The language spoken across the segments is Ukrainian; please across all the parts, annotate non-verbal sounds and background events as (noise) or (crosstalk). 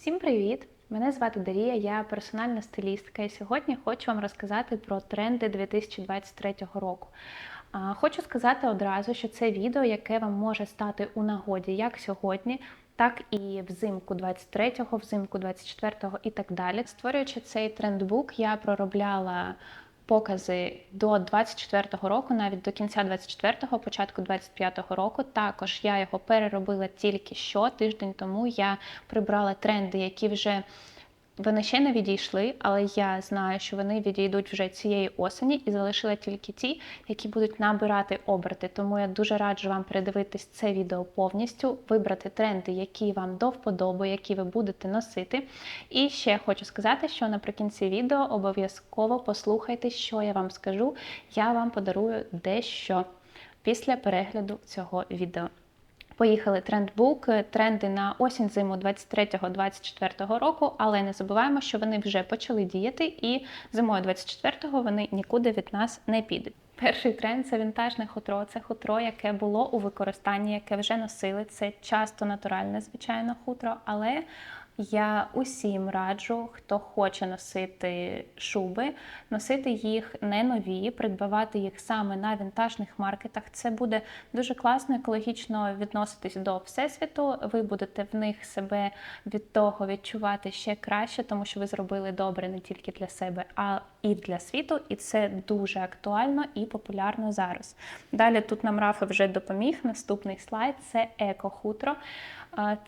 Всім привіт! Мене звати Дарія, я персональна стилістка, і сьогодні хочу вам розказати про тренди 2023 року. Хочу сказати одразу, що це відео, яке вам може стати у нагоді як сьогодні, так і взимку 23-го, взимку 24-го і так далі. Створюючи цей трендбук, я проробляла покази до 24-го року, навіть до кінця 24-го, початку 25-го року. Також я його переробила тільки що тиждень тому. Я прибрала тренди, які вже вони ще не відійшли, але я знаю, що вони відійдуть вже цієї осені і залишила тільки ті, які будуть набирати оберти. Тому я дуже раджу вам передивитись це відео повністю, вибрати тренди, які вам до вподоби, які ви будете носити. І ще хочу сказати, що наприкінці відео обов'язково послухайте, що я вам скажу. Я вам подарую дещо після перегляду цього відео. Поїхали трендбук, тренди на осінь зиму 23-24 року, але не забуваємо, що вони вже почали діяти, і зимою 24-го вони нікуди від нас не підуть. Перший тренд це вінтажне хутро. Це хутро, яке було у використанні, яке вже носили. Це часто натуральне, звичайно, хутро, але я усім раджу, хто хоче носити шуби, носити їх не нові, придбавати їх саме на вінтажних маркетах. Це буде дуже класно, екологічно відноситись до всесвіту. Ви будете в них себе від того відчувати ще краще, тому що ви зробили добре не тільки для себе, а і для світу. І це дуже актуально і популярно зараз. Далі тут нам Рафа вже допоміг. Наступний слайд це еко-хутро.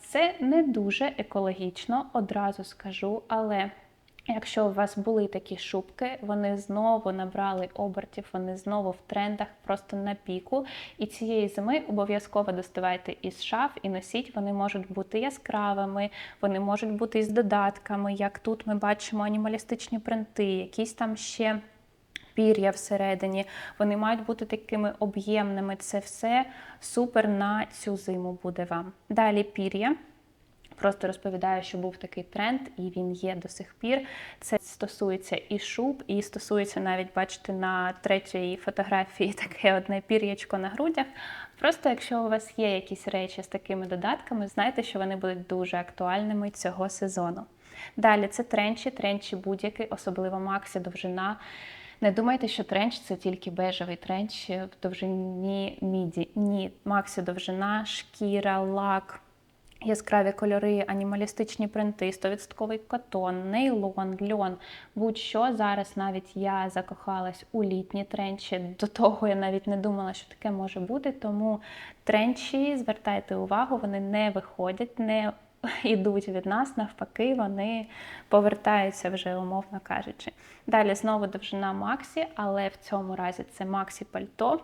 Це не дуже екологічно, одразу скажу, але якщо у вас були такі шубки, вони знову набрали обертів, вони знову в трендах, просто на піку. І цієї зими обов'язково доставайте із шаф і носіть. Вони можуть бути яскравими, вони можуть бути із додатками. Як тут ми бачимо анімалістичні принти, якісь там ще пір'я всередині, вони мають бути такими об'ємними. Це все супер на цю зиму буде вам. Далі пір'я. Просто розповідаю, що був такий тренд, і він є до сих пір. Це стосується і шуб, і стосується навіть, бачите, на третій фотографії (laughs) таке одне пір'ячко на грудях. Просто якщо у вас є якісь речі з такими додатками, знайте, що вони будуть дуже актуальними цього сезону. Далі це тренчі, тренчі будь-які, особливо Максі, довжина. Не думайте, що тренч це тільки бежевий тренч в довжині міді. Ні, Максі довжина, шкіра, лак. Яскраві кольори, анімалістичні принти, 100% котон, нейлон, льон. Будь-що зараз навіть я закохалась у літні тренчі. До того я навіть не думала, що таке може бути. Тому тренчі, звертайте увагу, вони не виходять, не йдуть від нас, навпаки, вони повертаються вже, умовно кажучи. Далі знову довжина Максі, але в цьому разі це Максі пальто.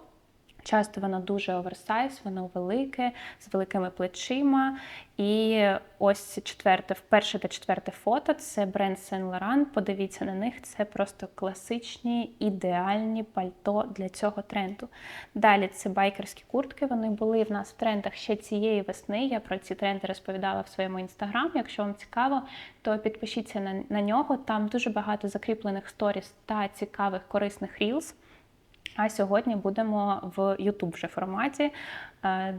Часто воно дуже оверсайз, воно велике, з великими плечима. І ось четверте, перше та четверте фото це бренд Saint Laurent. Подивіться на них, це просто класичні ідеальні пальто для цього тренду. Далі це байкерські куртки. Вони були в нас в трендах ще цієї весни. Я про ці тренди розповідала в своєму інстаграм. Якщо вам цікаво, то підпишіться на, на нього. Там дуже багато закріплених сторіс та цікавих корисних рілз. А сьогодні будемо в YouTube вже форматі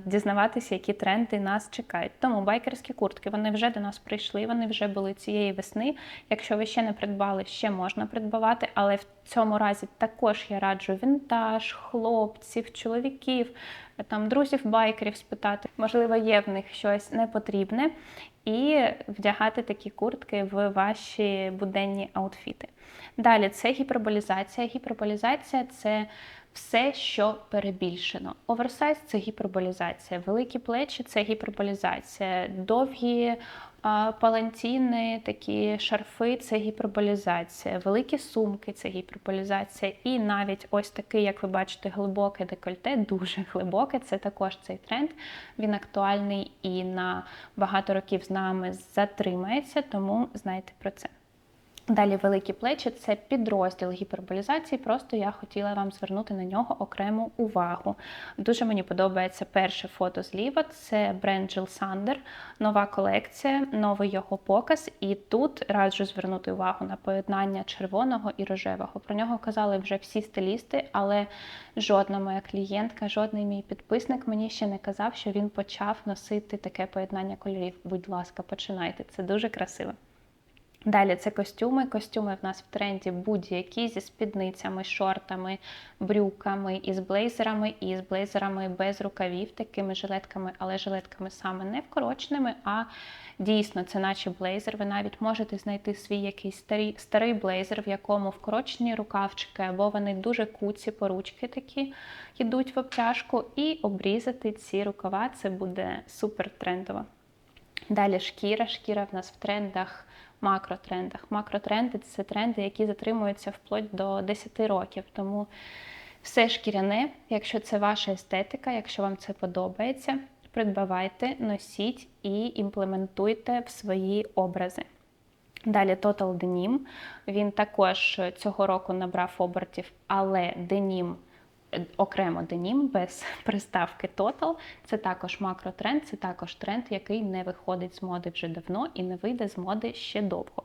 дізнаватися, які тренди нас чекають. Тому байкерські куртки вони вже до нас прийшли, вони вже були цієї весни. Якщо ви ще не придбали, ще можна придбавати, але в цьому разі також я раджу вінтаж, хлопців, чоловіків, там друзів-байкерів спитати. Можливо, є в них щось непотрібне, і вдягати такі куртки в ваші буденні аутфіти. Далі це гіперболізація. Гіперболізація це все, що перебільшено. Оверсайз це гіперболізація, великі плечі це гіперболізація, довгі палантіни, такі шарфи це гіперболізація, великі сумки це гіперболізація. І навіть ось такий, як ви бачите, глибоке декольте, дуже (laughs) глибоке. Це також цей тренд. Він актуальний і на багато років з нами затримається, тому знайте про це. Далі великі плечі це підрозділ гіперболізації. Просто я хотіла вам звернути на нього окрему увагу. Дуже мені подобається перше фото зліва. Це бренд Jill Sander, нова колекція, новий його показ. І тут раджу звернути увагу на поєднання червоного і рожевого. Про нього казали вже всі стилісти, але жодна моя клієнтка, жодний мій підписник мені ще не казав, що він почав носити таке поєднання кольорів. Будь ласка, починайте. Це дуже красиво. Далі це костюми. Костюми в нас в тренді будь-які зі спідницями, шортами, брюками, із блейзерами, і з блейзерами без рукавів, такими жилетками, але жилетками саме не вкороченими, а дійсно це наче блейзер. Ви навіть можете знайти свій якийсь старий старий блейзер, в якому вкорочені рукавчики, або вони дуже куці, поручки такі йдуть в обтяжку, і обрізати ці рукава це буде супер трендово. Далі шкіра. Шкіра в нас в трендах макротрендах. Макротренди це тренди, які затримуються вплоть до 10 років. Тому все шкіряне, якщо це ваша естетика, якщо вам це подобається, придбавайте, носіть і імплементуйте в свої образи. Далі Total Denim. Він також цього року набрав обертів, але денім окремо денім без (laughs) приставки Total. Це також макротренд, це також тренд, який не виходить з моди вже давно і не вийде з моди ще довго.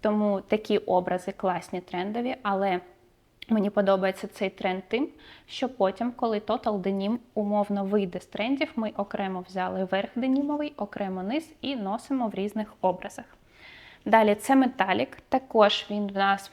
Тому такі образи класні трендові, але мені подобається цей тренд тим, що потім, коли Total Denim умовно вийде з трендів, ми окремо взяли верх денімовий, окремо низ і носимо в різних образах. Далі це металік, також він в нас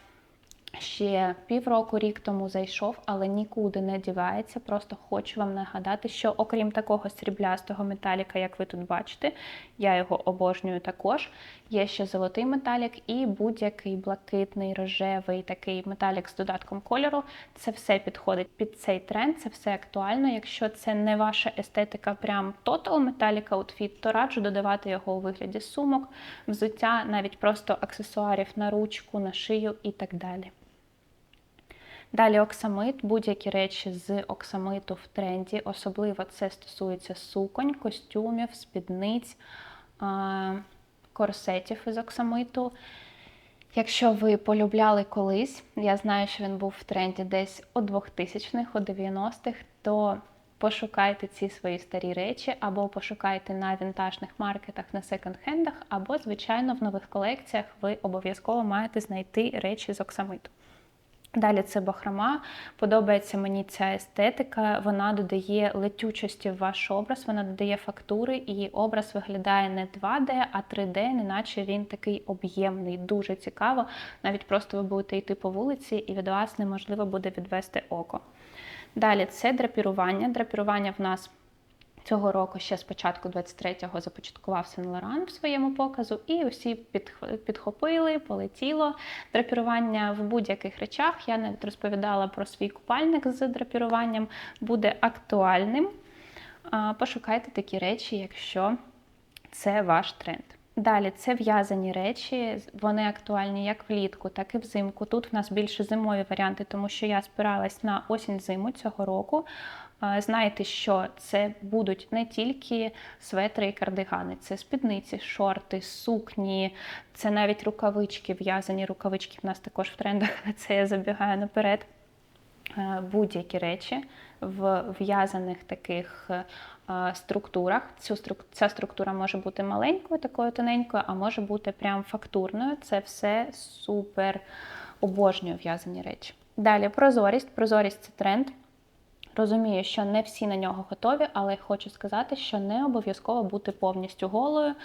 ще півроку, рік тому зайшов, але нікуди не дівається. Просто хочу вам нагадати, що окрім такого сріблястого металіка, як ви тут бачите, я його обожнюю також. Є ще золотий металік і будь-який блакитний, рожевий такий металік з додатком кольору. Це все підходить під цей тренд, це все актуально. Якщо це не ваша естетика, прям Total Metallic Outfit, то раджу додавати його у вигляді сумок, взуття, навіть просто аксесуарів на ручку, на шию і так далі. Далі оксамит, будь-які речі з оксамиту в тренді, особливо це стосується суконь, костюмів, спідниць, корсетів із оксамиту. Якщо ви полюбляли колись, я знаю, що він був в тренді десь у 2000-х, у 90-х, то пошукайте ці свої старі речі, або пошукайте на вінтажних маркетах, на секонд-хендах, або, звичайно, в нових колекціях ви обов'язково маєте знайти речі з оксамиту. Далі це бахрома. Подобається мені ця естетика, вона додає летючості в ваш образ, вона додає фактури, і образ виглядає не 2D, а 3D, неначе він такий об'ємний, дуже цікаво. Навіть просто ви будете йти по вулиці, і від вас неможливо буде відвести око. Далі це драпірування. Драпірування в нас Цього року ще спочатку 23-го започаткував Сен Лоран в своєму показу, і усі підхопили, полетіло драпірування в будь-яких речах. Я навіть розповідала про свій купальник з драпіруванням, буде актуальним. Пошукайте такі речі, якщо це ваш тренд. Далі це в'язані речі, вони актуальні як влітку, так і взимку. Тут в нас більше зимові варіанти, тому що я спиралась на осінь-зиму цього року. Знаєте, що це будуть не тільки светри і кардигани, це спідниці, шорти, сукні, це навіть рукавички, в'язані рукавички в нас також в трендах, (laughs) але це я забігаю наперед. Будь-які речі в в'язаних таких структурах. Цю Ця структура може бути маленькою, такою тоненькою, а може бути прям фактурною. Це все супер обожнюю в'язані речі. Далі прозорість. Прозорість це тренд. Розумію, що не всі на нього готові, але хочу сказати, що не обов'язково бути повністю голою,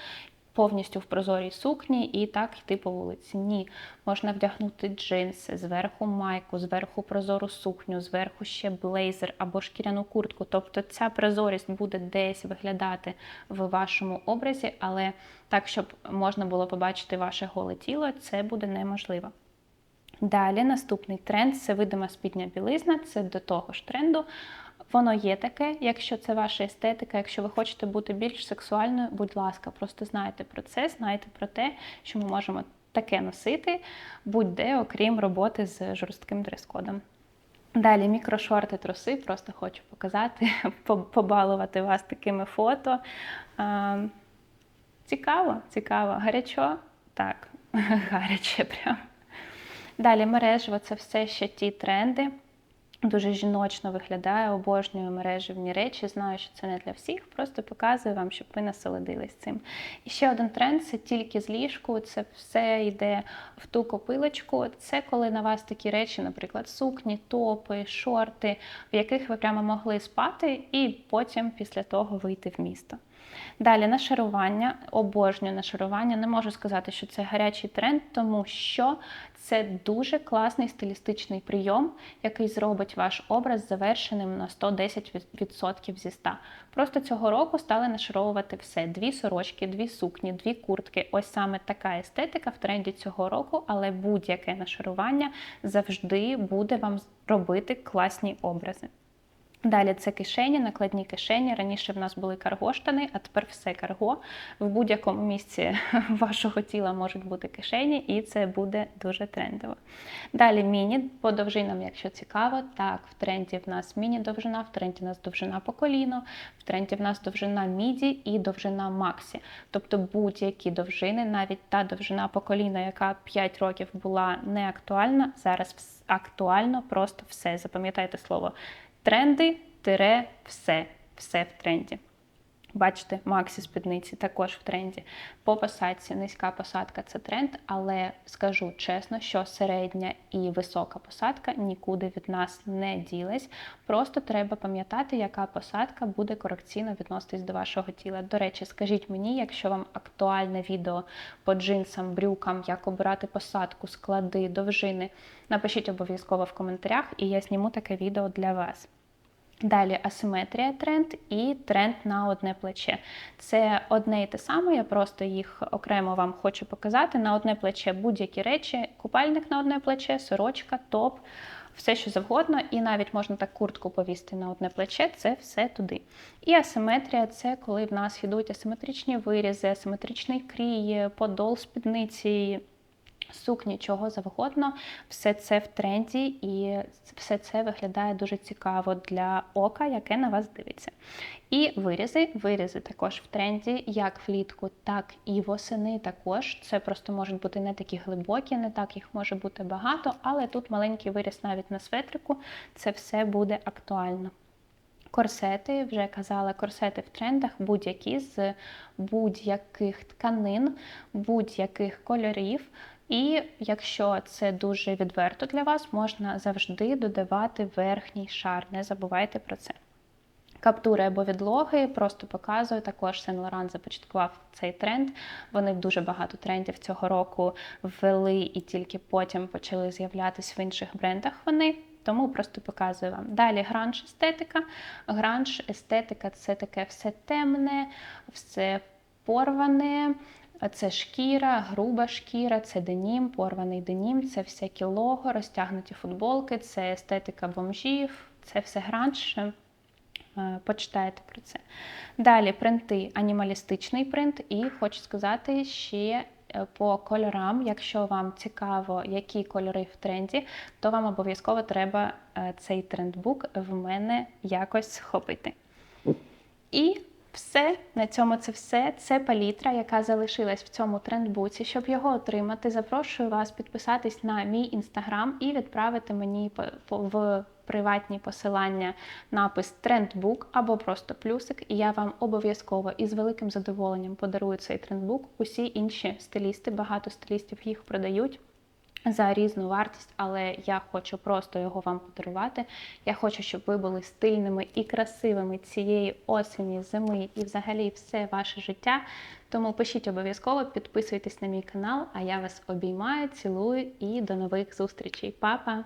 повністю в прозорій сукні і так йти по вулиці. Ні, можна вдягнути джинси, зверху майку, зверху прозору сукню, зверху ще блейзер або шкіряну куртку. Тобто ця прозорість буде десь виглядати в вашому образі, але так, щоб можна було побачити ваше голе тіло, це буде неможливо. Далі наступний тренд це видима спідня білизна, це до того ж тренду. Воно є таке, якщо це ваша естетика, якщо ви хочете бути більш сексуальною, будь ласка, просто знайте про це, знайте про те, що ми можемо таке носити, будь-де, окрім роботи з жорстким дрес-кодом. Далі мікрошорти, труси, просто хочу показати, (laughs) побалувати вас такими фото. Цікаво, цікаво. Гарячо? Так, (laughs) гаряче прям. Далі мережево це все ще ті тренди. Дуже жіночно виглядає, обожнюю мережевні речі. Знаю, що це не для всіх, просто показую вам, щоб ви насолодились цим. І ще один тренд це тільки з ліжку. Це все йде в ту копилочку. Це коли на вас такі речі, наприклад, сукні, топи, шорти, в яких ви прямо могли спати, і потім після того вийти в місто. Далі нашарування, обожнюю нашарування. Не можу сказати, що це гарячий тренд, тому що це дуже класний стилістичний прийом, який зробить ваш образ завершеним на 110% зі 100. Просто цього року стали нашаровувати все: дві сорочки, дві сукні, дві куртки. Ось саме така естетика в тренді цього року, але будь-яке нашарування завжди буде вам робити класні образи. Далі це кишені, накладні кишені. Раніше в нас були карго-штани, а тепер все карго. В будь-якому місці (laughs) вашого тіла можуть бути кишені, і це буде дуже трендово. Далі міні по довжинам, якщо цікаво. Так, в тренді в нас міні-довжина, в тренді в нас довжина по коліно, в тренді в нас довжина міді і довжина максі. Тобто будь-які довжини, навіть та довжина по коліно, яка 5 років була не актуальна, зараз актуально просто все. Запам'ятайте слово. Тренди тире все. Все в тренді. Бачите, Максі спідниці також в тренді. По посадці низька посадка це тренд, але скажу чесно, що середня і висока посадка нікуди від нас не ділась. Просто треба пам'ятати, яка посадка буде корекційно відноситись до вашого тіла. До речі, скажіть мені, якщо вам актуальне відео по джинсам, брюкам, як обирати посадку, склади, довжини, напишіть обов'язково в коментарях, і я зніму таке відео для вас. Далі асиметрія тренд і тренд на одне плече. Це одне і те саме, я просто їх окремо вам хочу показати. На одне плече будь-які речі, купальник на одне плече, сорочка, топ, все що завгодно, і навіть можна так куртку повісти на одне плече, це все туди. І асиметрія це коли в нас йдуть асиметричні вирізи, асиметричний крій, подол спідниці сукні, чого завгодно, все це в тренді, і все це виглядає дуже цікаво для ока, яке на вас дивиться. І вирізи. Вирізи також в тренді, як влітку, так і восени також. Це просто можуть бути не такі глибокі, не так їх може бути багато, але тут маленький виріз навіть на светрику, це все буде актуально. Корсети, вже казала, корсети в трендах будь-які з будь-яких тканин, будь-яких кольорів. І якщо це дуже відверто для вас, можна завжди додавати верхній шар. Не забувайте про це. Каптури або відлоги просто показую. Також Сен Лоран започаткував цей тренд. Вони дуже багато трендів цього року ввели і тільки потім почали з'являтися в інших брендах. Вони. Тому просто показую вам. Далі гранж естетика. Гранж естетика це таке все темне, все порване. Це шкіра, груба шкіра, це денім, порваний денім, це всякі лого, розтягнуті футболки, це естетика бомжів, це все гранж. Е, почитайте про це. Далі принти, анімалістичний принт, і хочу сказати ще е, по кольорам, якщо вам цікаво, які кольори в тренді, то вам обов'язково треба е, цей трендбук в мене якось схопити. І все, на цьому це все. Це палітра, яка залишилась в цьому трендбуці. Щоб його отримати, запрошую вас підписатись на мій інстаграм і відправити мені в приватні посилання напис трендбук або просто плюсик. І я вам обов'язково і з великим задоволенням подарую цей трендбук. Усі інші стилісти, багато стилістів їх продають за різну вартість, але я хочу просто його вам подарувати. Я хочу, щоб ви були стильними і красивими цієї осені, зими і взагалі все ваше життя. Тому пишіть обов'язково, підписуйтесь на мій канал, а я вас обіймаю, цілую і до нових зустрічей. Па-па!